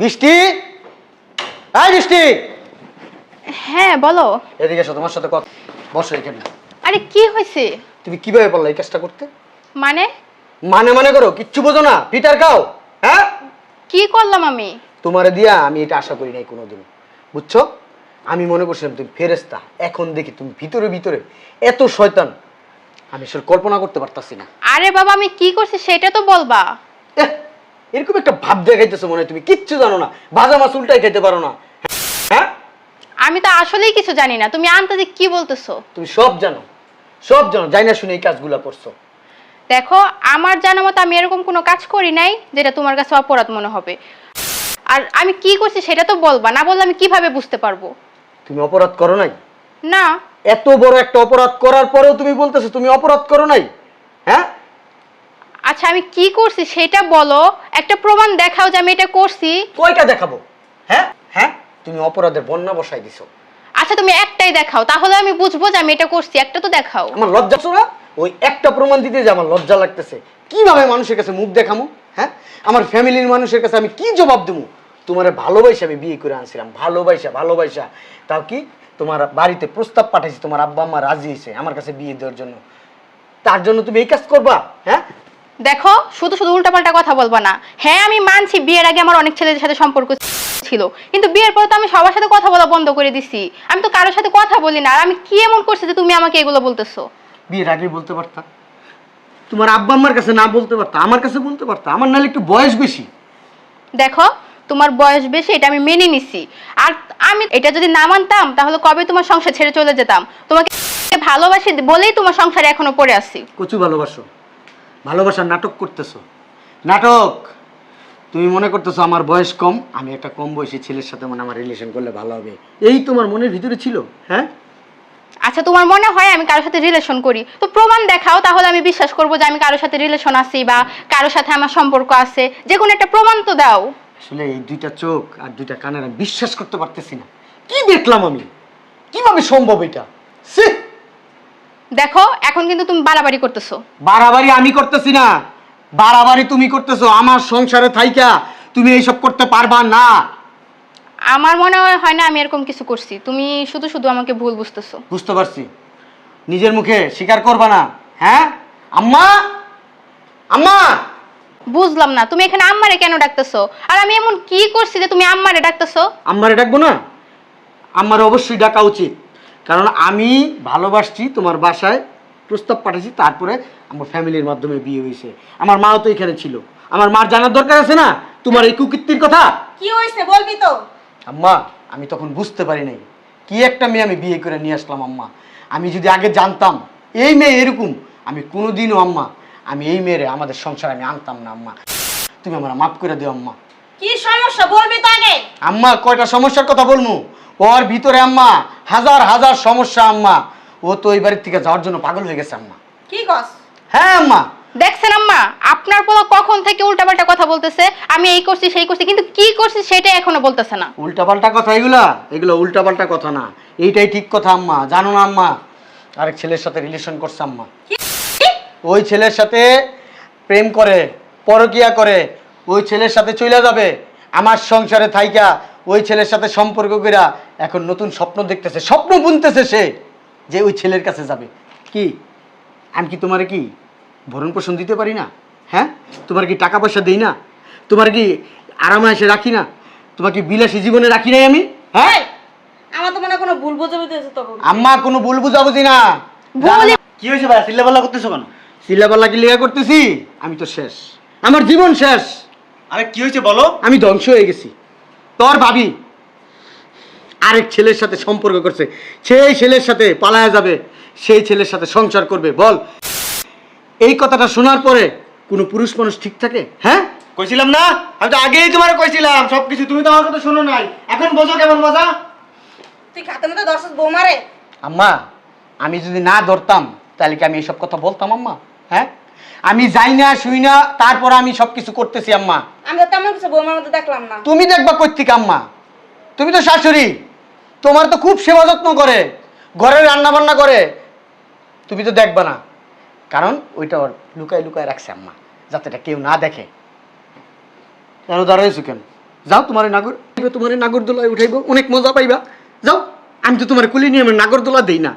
বৃষ্টি হ্যাঁ বৃষ্টি হ্যাঁ বলো। এদিকে এসো তোমার সাথে কথা বসো এখানে। আরে কি হয়েছে? তুমি কীভাবে পারলে এই কাজটা করতে? মানে? মানে মানে করো কিচ্ছু বোঝো না। পিটার খাও হ্যাঁ? কি করলাম আমি? তোমারে দিয়া আমি এটা আশা করি নাই কোনোদিন বুঝছ? আমি মনে করছিলাম তুমি ফেরেস্তা এখন দেখি তুমি ভিতরে ভিতরে। এত শয়তান। আমি আসলে কল্পনা করতে পারতাছি না। আরে বাবা আমি কি করছি সেটা তো বলবা। এরকম একটা ভাব দেখাইতেছো মনে হয় তুমি কিচ্ছু জানো না। ভাজা মাছ উল্টাই খেতে পারো না। হ্যাঁ? আমি তো আসলেই কিছু জানি না। তুমি আন্তাজে কি বলতেছো? তুমি সব জানো। সব জানো। যাই না শুনে এই কাজগুলো করছ। দেখো আমার জানা মতো আমি এরকম কোনো কাজ করি নাই যেটা তোমার কাছে অপরাধ মনে হবে। আর আমি কি করছি সেটা তো বলবা না বললে আমি কীভাবে বুঝতে পারব? তুমি অপরাধ করো নাই? না। এত বড় একটা অপরাধ করার পরেও তুমি বলতেছো তুমি অপরাধ করো নাই? হ্যাঁ? আচ্ছা আমি কি করছি সেটা বলো। একটা প্রমাণ দেখাও যে আমি এটা করছি। কয়টা দেখাবো? হ্যাঁ? হ্যাঁ? তুমি অপরাধের বন্যা বসাই দিছো। আচ্ছা তুমি একটাই দেখাও। তাহলে আমি বুঝব যে আমি এটা করছি একটা তো দেখাও। আমার লজ্জা হচ্ছে না ওই একটা প্রমাণ দিতে যে আমার লজ্জা লাগতেছে। কীভাবে মানুষের কাছে মুখ দেখামু? হ্যাঁ? আমার ফ্যামিলির মানুষের কাছে আমি কি জবাব দেবো তোমার ভালোবাসা আমি বিয়ে করে আনছিলাম। ভালোবাসা ভালোবাসা। তাও কি? তোমার বাড়িতে প্রস্তাব পাঠাইছি তোমার আব্বা আম্মা রাজি হয়েছে আমার কাছে বিয়ে দেওয়ার জন্য। তার জন্য তুমি এই কাজ করবা? হ্যাঁ? দেখো শুধু শুধু উল্টাপাল্টা কথা বলবা না। হ্যাঁ আমি মানছি বিয়ের আগে আমার অনেক ছেলেদের সাথে সম্পর্ক ছিল। কিন্তু বিয়ের পর তো আমি সবার সাথে কথা বলা বন্ধ করে দিছি। আমি তো কারোর সাথে কথা বলি না আর আমি কি এমন করছি যে তুমি আমাকে এগুলো বলতেছো? বিয়ের আগে বলতে পারতা। তোমার আব্বা আম্মার কাছে না বলতে পারতা আমার কাছে বলতে পারতা আমার নাহলে একটু বয়স বেশি। দেখো তোমার বয়স বেশি এটা আমি মেনে নিছি। আর আমি এটা যদি না মানতাম তাহলে কবে তোমার সংসার ছেড়ে চলে যেতাম? তোমাকে ভালোবাসি বলেই তোমার সংসারে এখনও পড়ে আছি। কচু ভালোবাসো। ভালোবাসার নাটক করতেছো। নাটক? তুমি মনে করতেছো আমার বয়স কম? আমি একটা কম বয়সী ছেলের সাথে মানে আমার রিলেশন করলে ভালো হবে। এই তোমার মনের ভিতরে ছিল হ্যাঁ? আচ্ছা তোমার মনে হয় আমি কারোর সাথে রিলেশন করি? তো প্রমাণ দেখাও তাহলে আমি বিশ্বাস করব যে আমি কারোর সাথে রিলেশন আছি বা কারোর সাথে আমার সম্পর্ক আছে। যে কোনো একটা প্রমাণ তো দাও। আসলে এই দুইটা চোখ আর দুইটা কানের আমি বিশ্বাস করতে পারতেছি না। কি দেখলাম আমি? কীভাবে সম্ভব এটা? সে দেখো এখন কিন্তু তুমি বাড়াবাড়ি করতেছো। বাড়াবাড়ি আমি করতেছি না। বাড়াবাড়ি তুমি করতেছো আমার সংসারে থাইকা তুমি এইসব করতে পারবা না। আমার মনে হয় হয় না আমি এরকম কিছু করছি। তুমি শুধু শুধু আমাকে ভুল বুঝতেছো। বুঝতে পারছি। নিজের মুখে স্বীকার করবা না হ্যাঁ? আম্মা! আম্মা! বুঝলাম না তুমি এখানে আম্মারে কেন ডাকতেছো? আর আমি এমন কি করছি যে তুমি আম্মারে ডাকতেছো? আম্মারে ডাকবো না? আমার অবশ্যই ডাকা উচিত। কারণ আমি ভালোবাসছি তোমার বাসায় প্রস্তাব পাঠাচ্ছি তারপরে আমার ফ্যামিলির মাধ্যমে বিয়ে হয়েছে। আমার মাও তো এখানে ছিল। আমার মার জানার দরকার আছে না? তোমার এই কুকীর্তির কথা? কি হয়েছে বলবি তো? আম্মা আমি তখন বুঝতে পারি নাই। কি একটা মেয়ে আমি বিয়ে করে নিয়ে আসলাম আম্মা। আমি যদি আগে জানতাম এই মেয়ে এরকম আমি কোনোদিনও আম্মা আমি এই মেয়েরে আমাদের সংসারে আমি আনতাম না আম্মা। তুমি আমার মাফ করে দিও আম্মা। কি সমস্যা? বলবি তো আগে। আম্মা কয়টা সমস্যার কথা বলব? ওর ভিতরে আম্মা হাজার হাজার সমস্যা আম্মা। ও তো এই বাড়ির থেকে যাওয়ার জন্য পাগল হয়ে গেছে আম্মা। কি কস? হ্যাঁ আম্মা। দেখছেন আম্মা আপনার পোলা কখন থেকে উল্টাপাল্টা কথা বলতেছে? আমি এই করছি সেই করছি কিন্তু কি করছি সেটা এখনও বলতেছে না। উল্টাপাল্টা কথা এগুলা? এগুলো উল্টাপাল্টা কথা না। এইটাই ঠিক কথা আম্মা জানো না আম্মা? আরেক ছেলের সাথে রিলেশন করছে আম্মা। ওই ছেলের সাথে প্রেম করে পরকিয়া করে ওই ছেলের সাথে চলে যাবে। আমার সংসারে থাইকা ওই ছেলের সাথে সম্পর্ক কইরা এখন নতুন স্বপ্ন দেখতেছে। স্বপ্ন বুনতেছে সে যে ওই ছেলের কাছে যাবে। কি? আমি কি তোমার কি ভরণ পোষণ দিতে পারি না? হ্যাঁ? তোমার কি টাকা পয়সা দিই না? তোমার কি আরামে এসে রাখি না? তোমাকে বিলাসী জীবনে রাখি নাই আমি? হ্যাঁ? আমার তো মনে কোনো ভুল বুঝে বুঝেছে তো আম্মা কোনো ভুল বুঝাবুঝি না। কি হয়েছে ভাই চিল্লাপাল্লা করতেছো কেন? সিলাপাল্লা কি লিয়া করতেছি? আমি তো শেষ। আমার জীবন শেষ। আরে কি হয়েছে বলো? আমি ধ্বংস হয়ে গেছি। তোর ভাবি আরেক ছেলের সাথে সম্পর্ক করছে। সেই ছেলের সাথে পালায়া যাবে সেই ছেলের সাথে সংসার করবে। বল এই কথাটা শোনার পরে কোনো পুরুষ মানুষ ঠিক থাকে? হ্যাঁ? কইছিলাম না? আমি তো আগেই তোমার কইছিলাম সবকিছু তুমি তো আমার কথা শোনো নাই। এখন বোঝো কেমন মজা? তুই খাতে মতো দর্শক বৌমারে? আম্মা আমি যদি না ধরতাম তাহলে কি আমি এইসব কথা বলতাম আম্মা? হ্যাঁ? আমি যাই না শুই না তারপর আমি সব কিছু করতেছি আম্মা। আমি তো তেমন কিছু বৌমার মধ্যে দেখলাম না। তুমি দেখবা কর্তিক আম্মা। তুমি তো শাশুড়ি। তোমার তো খুব সেবা যত্ন করে ঘরে রান্না বান্না করে। তুমি তো দেখবা না। কারণ ওইটা ওর লুকায় লুকায় রাখছে আম্মা যাতে এটা কেউ না দেখে। কেন দাঁড়াইছো কেন? যাও তোমার নাগর তোমার নাগরদোলায় উঠাইবো অনেক মজা পাইবা। যাও আমি তো তোমার কুলি নিয়ে আমার নাগরদোলা দেই না।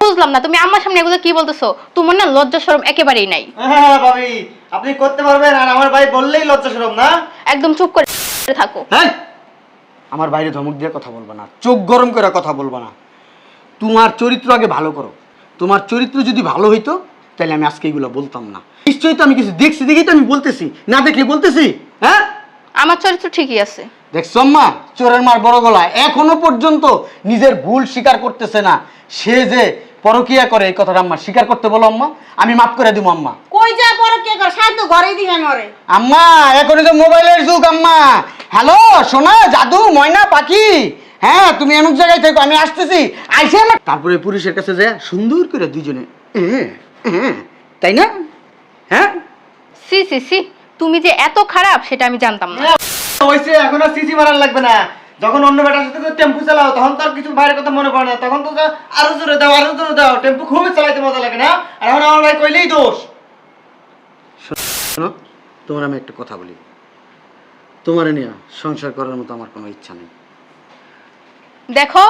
বুঝলাম না তুমি আমার সামনে এগুলো কি বলতেছো? তোমার না লজ্জা শরম একেবারেই নাই। হ্যাঁ ভাবি আপনি করতে পারবেন আর আমার ভাই বললেই লজ্জা সরম না? একদম চুপ করে থাকো। হ্যাঁ? আমার বাইরে ধমক দিয়ে কথা বলবা না চোখ গরম করে কথা বলবা না। তোমার চরিত্র আগে ভালো করো। তোমার চরিত্র যদি ভালো হইতো তাহলে আমি আজকে এগুলো বলতাম না। নিশ্চয়ই তো আমি কিছু দেখছি দেখি তো আমি বলতেছি না দেখলে বলতেছি হ্যাঁ? আমার চরিত্র ঠিকই আছে। দেখছ আম্মা? চোরের মার বড় গলা এখনও পর্যন্ত নিজের ভুল স্বীকার করতেছে না। সে যে পরকিয়া করে এই কথাটা আম্মা। স্বীকার করতে বলো আম্মা আমি মাফ করে দিব আম্মা। কই যা পরে কে কর সাহেব তো ঘরেই দিবে মরে। আম্মা এখন যে মোবাইলের যুগ আম্মা। হ্যালো সোনা জাদু ময়না পাখি। হ্যাঁ তুমি এমন জায়গায় থেকো আমি আসতেছি। আইসে আমার। তারপরে পুলিশের কাছে যায় সুন্দর করে দুজনে হ্যাঁ, হ্যাঁ, তাই না? হ্যাঁ? সি সি সি তুমি যে এত খারাপ সেটা আমি জানতাম না। হয়েছে এখন আর সিসি মারার লাগবে না। যখন অন্য বেটার সাথে টেম্পু চালাও তখন তো আর কিছু বাইরের কথা মনে পড়ে না। তখন তো আরও জোরে দাও আরও জোরে দাও। টেম্পু খুবই চালাইতে মজা লাগে না? আর এখন আমার ভাই কইলেই দোষ। শোনো তোমার আমি একটা কথা বলি। তোমার নিয়ে সংসার করার মতো আমার কোনো ইচ্ছা নেই। দেখো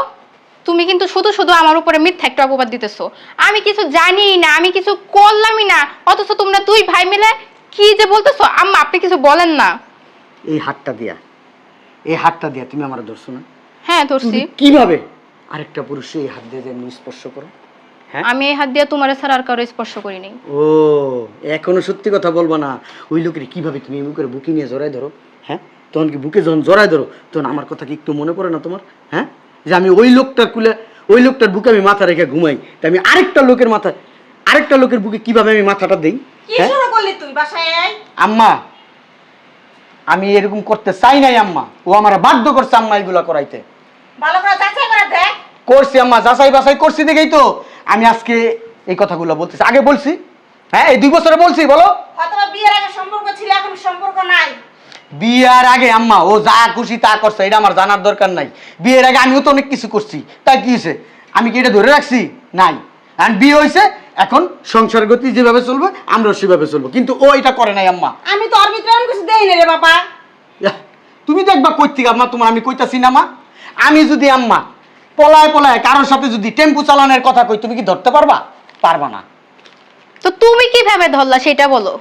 তুমি কিন্তু শুধু শুধু আমার উপরে মিথ্যা একটা অপবাদ দিতেছো। আমি কিছু জানি না আমি কিছু করলামই না। অথচ তোমরা দুই ভাই মিলে কি যে বলতেছো আম্মা আপনি কিছু বলেন না। এই হাতটা দিয়া। এই হাতটা দিয়া তুমি আমার ধরছো না? হ্যাঁ ধরছি। কীভাবে আরেকটা পুরুষ এই হাত দিয়ে যেমনি স্পর্শ করো? হ্যাঁ? আমি এই হাত দিয়ে তোমার ছাড়া আর কারও স্পর্শ করি নাই। ও এখনও সত্যি কথা বলবা না। ওই লোকের কীভাবে তুমি এমনি করে বুকে নিয়ে জড়াই ধরো? হ্যাঁ? তখন কি বুকে যখন জড়াই ধরো তখন আমার কথা কি একটু মনে পড়ে না তোমার? হ্যাঁ? যে আমি ওই লোকটার কুলে ওই লোকটার বুকে আমি মাথা রেখে ঘুমাই তা আমি আরেকটা লোকের মাথা আরেকটা লোকের বুকে কীভাবে আমি মাথাটা দেই? কি হ্যাঁ? শুরু করলি তুই বাসায়? আয় আম্মা আমি এরকম করতে চাই নাই আম্মা। ও আমার বাধ্য করছে আম্মা এগুলা করাইতে। ভালো করে যাচাই করে দেখ। করছি আম্মা যাচাই বাছাই করছি দেখেই তো। আমি আজকে এই কথাগুলো বলতেছি। আগে বলছি। হ্যাঁ এই দুই বছরে বলছি বলো। বিয়ের আগে সম্পর্ক ছিল এখন সম্পর্ক নাই। বিয়ের আগে আম্মা ও যা খুশি তা করছে এটা আমার জানার দরকার নাই। বিয়ের আগে আমিও তো অনেক কিছু করছি। তাই কি হয়েছে? আমি কি এটা ধরে রাখছি? নাই। আর বিয়ে হয়েছে এখন সংসার গতি যেভাবে চলবে আমরাও সেভাবে চলবো। কিন্তু ও এটা করে নাই আম্মা। আমি তো ওর ভিতরে কিছু দেই না রে বাবা। তুমি দেখবা কইতে আম্মা তোমার আমি কইতাছি না মা। আমি যদি আম্মা পলায় পলায় কারোর সাথে যদি টেম্পু চালানোর কথা কই তুমি কি ধরতে পারবা? পারবা না। তো তুমি কীভাবে ধরলা সেটা বলো।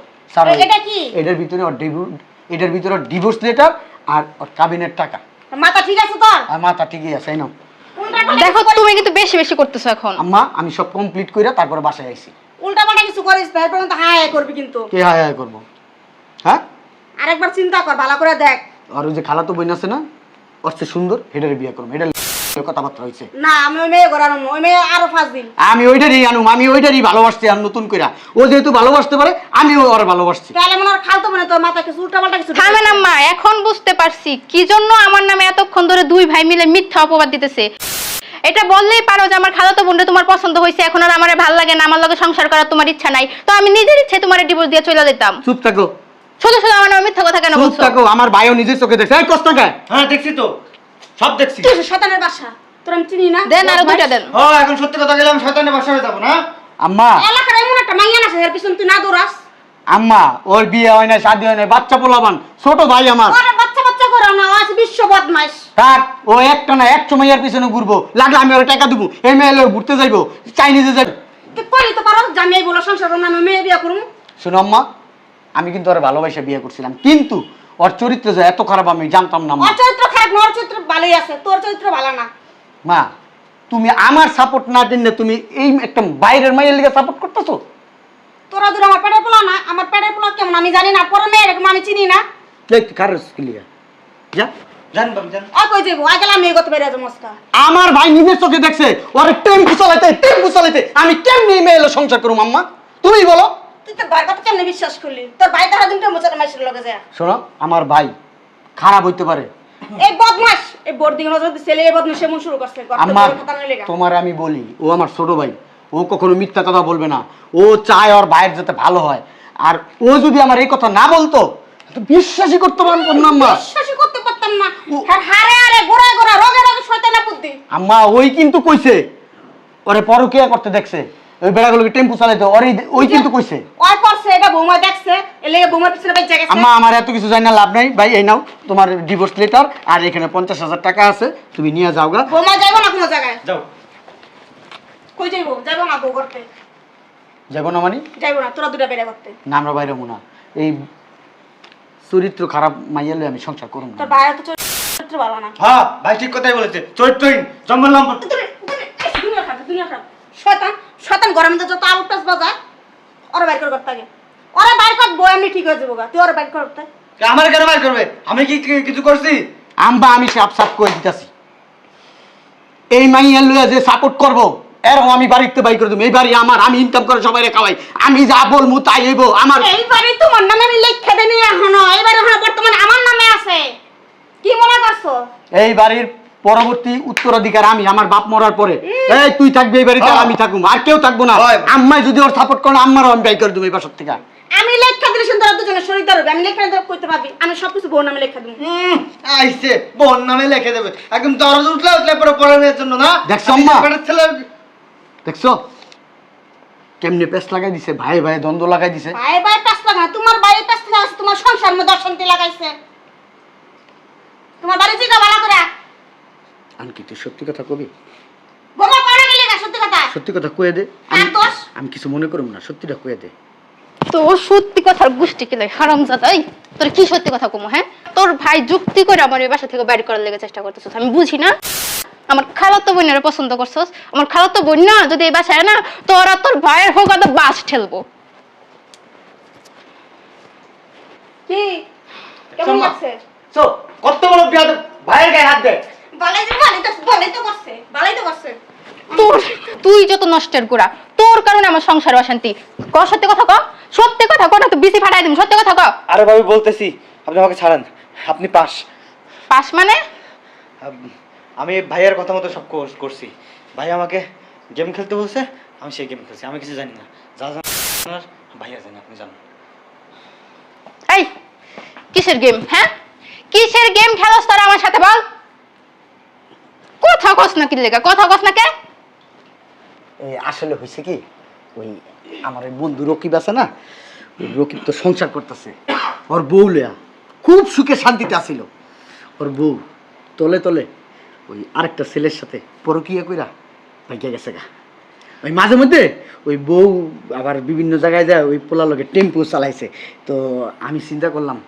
এটা কি? এটার ভিতরে এটার ভিতরে ডিভোর্স লেটার আর ওর কাবিনের টাকা। মাথা ঠিক আছে আর মাথা ঠিকই আছে নাও। পাল্টা দেখো তুমি কিন্তু বেশি বেশি করতেছো এখন। আম্মা আমি সব কমপ্লিট করে তারপরে বাসায় আইছি। উল্টা পাল্টা কিছু করিস না এরপর কিন্তু হায় হায় করবি কিন্তু। কে হায় হায় করব? হ্যাঁ? আরেকবার চিন্তা কর ভালো করে দেখ। আর ওই যে খালাতো বইন আছে না? ওর চেয়ে সুন্দর হেডারে বিয়ে করব এটা কথাবার্তা হয়েছে না আমি ওই মেয়ে করার ওই মেয়ে আরও ফাঁস দিন আমি ওইটারই আনুম আমি ওইটারই ভালোবাসছি আর নতুন করে ও যেহেতু ভালোবাসতে পারে আমিও ওর ভালোবাসছি। তাহলে মনে হয় খালতো মনে তোর মাথা কিছু উল্টা পাল্টা কিছু থামেন আম্মা এখন বুঝতে পারছি। কি জন্য আমার নামে এতক্ষণ ধরে দুই ভাই মিলে মিথ্যা অপবাদ দিতেছে? এটা বললেই পারো যে আমার খালাতো বোনটা তোমার পছন্দ হয়েছে এখন আর আমার ভালো লাগে না আমার লগে সংসার করার তোমার ইচ্ছা নাই। তো আমি নিজের ইচ্ছে তোমার ডিভোর্স দিয়ে চলে যেতাম চুপ থাকো। শুধু শুধু আমার নামে মিথ্যা কথা কেন চুপ বলছো? থাকো আমার ভাইও নিজের চোখে দেখছে। এই কষ্ট কে হ্যাঁ দেখছি তো। সব দেখছি। তুই শতানের বাসা। তোর আমি চিনি না। দেন আর দুইটা দেন। ও এখন সত্যি কথা গেলাম শয়তানের বাসা হয়ে যাব না? আম্মা। এলাকার এমন একটা মাইয়া আছে এর পিছনে তুই না দৌড়াস। আম্মা ওর বিয়ে হয় না শাদি হয় না বাচ্চা পোলাবান ছোট ভাই আমার। ওরা বাচ্চা বাচ্চা করে না আছে বিশ্ব বদমাইশ। থাক ও একটা না একশো মাইয়ার পিছনে ঘুরবো। লাগলে আমি ওর টাকা দেবো। এই মেয়ে লোক ঘুরতে যাইবো। চাইনিজে যাইবো। তুই করি তো পারো যে আমি এই বলো সংসার করব না, আমি মেয়ে বিয়ে করুম। শোনো আম্মা আমি কিন্তু ওর ভালোবাসা বিয়ে করছিলাম। কিন্তু ওর চরিত্র যে এত খারাপ আমি জানতাম না ওর চরিত্র খারাপ না ওর চরিত্র ভালোই আছে তোর চরিত্র ভালো না। মা তুমি আমার সাপোর্ট না দিলে তুমি এই একটা বাইরের মাইয়ের লিগে সাপোর্ট করতেছো? তোরা দূর আমার পেটের পোলা না আমার পেটের পোলা কেমন? আমি জানি না পরে মেয়ে এরকম আমি চিনি না। কার লিগে যা। জান বাবু জান। কই যাব মস্কা। আমার ভাই নিজের চোখে দেখছে ওর টেম্পু চালাইতে টেম্পু চালাইতে আমি কেমনি মেয়ে এলো সংসার করুম আম্মা? তুমি বলো। তুই ভাইয়ের কথা কেমনে বিশ্বাস করলি? তোর ভাই তারা দিনটা মোচার মাসের লগে যায়। শোনো আমার ভাই খারাপ হইতে পারে। এই বদমাস এই বোর্ডিং যদি ছেলে এই বদমাস এমন শুরু করছে আম্মা করে কথা নইলে গা। তোমার আমি বলি ও আমার ছোট ভাই ও কখনো মিথ্যা কথা বলবে না। ও চায় ওর ভাইয়ের যাতে ভালো হয়। আর ও যদি আমার এই কথা না বলতো তো বিশ্বাসই করতে পারব না আম্মা। বিশ্বাসই করতে পারতাম না আর হারে হারে গোড়া গোড়া রোগে রোগে শয়তানা বুদ্ধি। আম্মা ওই কিন্তু কইছে। ওরে পরকিয়া করতে দেখছে। ওই বেড়াগুলোকে টেম্পু চালাইতো। ওর ওই কিন্তু কইছে। ওই করছে এটা বৌমা দেখছে। এর লেগে বৌমার পিছনে বেঁচে গেছে। আম্মা আমার এত কিছু জানি না লাভ নাই। ভাই এই নাও। তোমার ডিভোর্স লেটার আর এখানে পঞ্চাশ হাজার টাকা আছে। তুমি নিয়ে যাও গা। বৌমা যাইবো না কোনো জায়গায়? যাও। কই যাইবো? যাইবো না বউ করতে যাব না মানে? যাইবো না তোরা দুটা বেড়ে করতে না আমরা বাইরে না। এই চরিত্র খারাপ মাইয়ালে আমি সংসার করুন তোর বাইরে তো চরিত্র ভালো না। হ্যাঁ ভাই ঠিক কথাই বলেছে। চরিত্রহীন জঙ্গল নম্বর তুমি- তুমি- এই দুনিয়া খারাপ, দুনিয়া খারাপ। শয়তান শয়তান ঘরের মধ্যে যত আলু টাস বাজায় ওরা বাইর করে করতে ওরা বাইর কর বই এমনি ঠিক হয়ে যাব গা তুই ওরা বাইর করতে আমার কেন মার করবে? আমি কি কিছু করছি? আম্বা আমি সাপ সাপ করে দিতেছি। এই মাইয়ার লইয়া যে সাপোর্ট করব এরকম আমি বাড়িতে বাই করে দেবো এই বাড়ি আমার আমি ইনকাম করে সবাই খাওয়াই। আমি যা বলব তাই হইব আমার এইবারে তোমার নামে আমি লেখা দেনি এখনও এইবারে এখনও বর্তমানে আমার নামে আছে। কি মনে করছ? এই বাড়ির পরবর্তী উত্তরাধিকার আমি আমার বাপ মরার পরে। এই তুই থাকবি এই বাড়িতে আমি থাকুম আর কেউ থাকব না। আম্মাই যদি ওর সাপোর্ট করে আমারও আমি বাই করে দেবো এই বাসার থেকে। আমি লেখা দিলে সুন্দর দুজনে শরীর ধরবে আমি লেখা দিলে করতে পারবি। আমি সবকিছু বউ নামে লেখা দেবো। হুম, আইছে বোন নামে লেখা দেবে। একদম দরজ উঠলে উঠলে পরে পড়ে মেয়ের জন্য না? আম্মা? ব্যাপারের ছেলে দেখছ? কেমনে পেস লাগাই দিছে ভাই ভাই দ্বন্দ্ব লাগাই দিছে। ভাই ভাই পাঁচ লাগা তোমার বাড়ি পাঁচ লাগা আছে তোমার সংসার মধ্যে অশান্তি লাগাইছে। তোমার বাড়ি জিগা ভালো করে। আমি কি তুই সত্যি কথা কবি? বোমা করে গেলে গা সত্যি কথা। সত্যি কথা কয়ে দে। আমি আর দোষ? আমি কিছু মনে করব না সত্যিটা কয়ে দে। তো ও সত্যি কথার গোষ্ঠী কেলে হারাম জাদাই তোর কি সত্যি কথা কমো হ্যাঁ? তোর ভাই যুক্তি করে আমার এই বাসা থেকে বাইর করার লেগে চেষ্টা করতেছিস আমি বুঝি না? আমার খালাতো বোনের পছন্দ করছস? আমার খালাতো বোন না যদি এই বাসায় না তোরা তোর ভাইয়ের হোক আদা বাস ঠেলবো। কি? কেমন। লাগছে? সো কত বড় বিয়া ভাইয়ের গায়ে হাত দে। তো তো তো করছে তো করছে। তোর তুই যত নষ্টের গোড়া তোর কারণে আমার সংসার অশান্তি। ক সত্যি কথা ক? সত্যি কথা ক না তো বিসি ফাটাই দিম সত্যি কথা ক? আরে ভাবি বলতেছি আপনি আমাকে ছাড়েন। আপনি পাস। পাস মানে? আম- ভাইয়ের কথা মতো সব কোর্স করছি। ভাই আমাকে গেম খেলতে বলছে আমি সেই গেম খেলছি আমি কিছু জানি না। যা জানার ভাইয়া জানি আপনি জানেন। এই কিসের গেম হ্যাঁ? কিসের গেম খেলোস তোরা আমার সাথে বল? কথা কস না কি লেগা কথা কস না কে? এই আসলে হয়েছে কি ওই আমার ওই বন্ধু রকিব আছে না ওই রকিব তো সংসার করতেছে। ওর বউ লেয়া খুব সুখে শান্তিতে আসিল। ওর বউ তলে তলে ওই আরেকটা ছেলের সাথে পরকিয়া কইরা ভাইয়া গেছে গা। ওই মাঝে মধ্যে ওই বউ আবার বিভিন্ন জায়গায় যায়, ওই পোলার লগে টেম্পু চালাইছে। তো আমি চিন্তা করলাম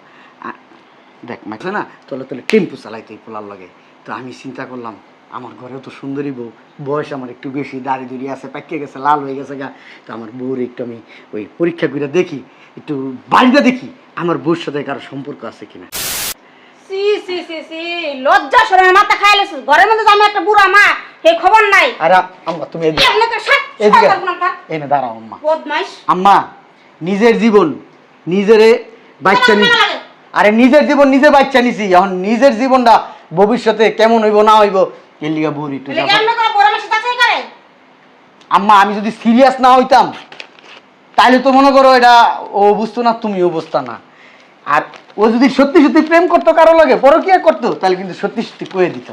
দেখ মাইছে না, তলে তলে টেম্পু চালাইতো এই পোলার লগে। তো আমি চিন্তা করলাম, আমার ঘরেও তো সুন্দরী বউ, বয়স আমার একটু বেশি, দাড়ি দুড়ি আছে পাকিয়ে গেছে, লাল হয়ে গেছে গা। তো আমার বউর একটু আমি ওই পরীক্ষা করে দেখি, একটু বাড়িটা দেখি, আমার বউর সাথে কারও সম্পর্ক আছে কিনা। সি সি সি সি লজ্জা শরমে মাথা খাই লেছিস। ঘরের মধ্যে যে আমি একটা বুড়া মা হে খবর নাই। আর আম্মা তুমি এদিকে। এদিকে। এনে দাঁড়াও আম্মা। বদমাইশ। আম্মা নিজের জীবন নিজেরে বাচ্চা নি আরে নিজের জীবন নিজে বাচ্চা নিছি। এখন নিজের জীবনটা ভবিষ্যতে কেমন হইব না হইব এর লিগা একটু বড় করে। আম্মা আমি যদি সিরিয়াস না হইতাম তাইলে তো মনে করো এটা ও বুঝতো না তুমিও বুঝতা না। আর ও যদি সত্যি সত্যি প্রেম করতো কারও লাগে পরকিয়া করতো তাহলে কিন্তু সত্যি সত্যি কয়ে দিত।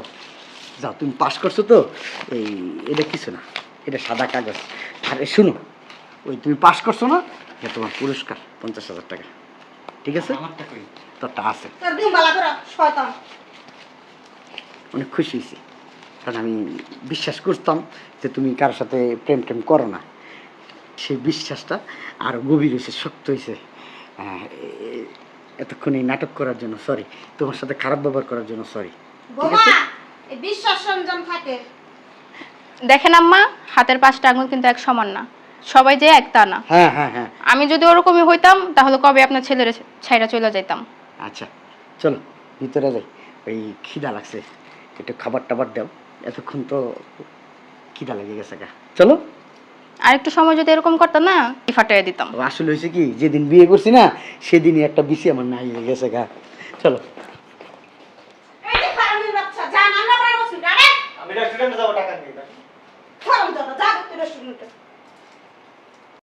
যাও তুমি পাস করছ তো? এই এটা কিছু না এটা সাদা কাগজ। আরে শুনো ওই তুমি পাস করছ না এটা তোমার পুরস্কার পঞ্চাশ হাজার টাকা। ঠিক আছে? তোরটা আছে। অনেক খুশি হয়েছি কারণ আমি বিশ্বাস করতাম যে তুমি কারোর সাথে প্রেম টেম করো না। সেই বিশ্বাসটা আরও গভীর হয়েছে শক্ত হয়েছে। এতক্ষণ এই নাটক করার জন্য সরি তোমার সাথে খারাপ ব্যবহার করার জন্য সরি বিশ্বাস সরঞ্জাম থাকে। দেখেন আম্মা হাতের পাঁচটা আঙুল কিন্তু এক সমান না। সবাই যে এক তা না। হ্যাঁ হ্যাঁ হ্যাঁ। আমি যদি ওরকমই হইতাম তাহলে কবে আপনার ছেলের ছাইরা চলে যাইতাম? আচ্ছা চলো ভিতরে যাই। ওই খিদা লাগছে। একটু খাবার টাবার দাও। এতক্ষণ তো খিদা লেগে গেছে গা। চলো। আরেকটু সময় যদি এরকম করতাম না ফাটাই দিতাম। আসলে হয়েছে কি যেদিন বিয়ে করছি না সেদিনই একটা বিষি আমার নাই হয়ে গেছে গা। চলো। আমি রেস্টুরেন্টে যাব টাকা নিয়ে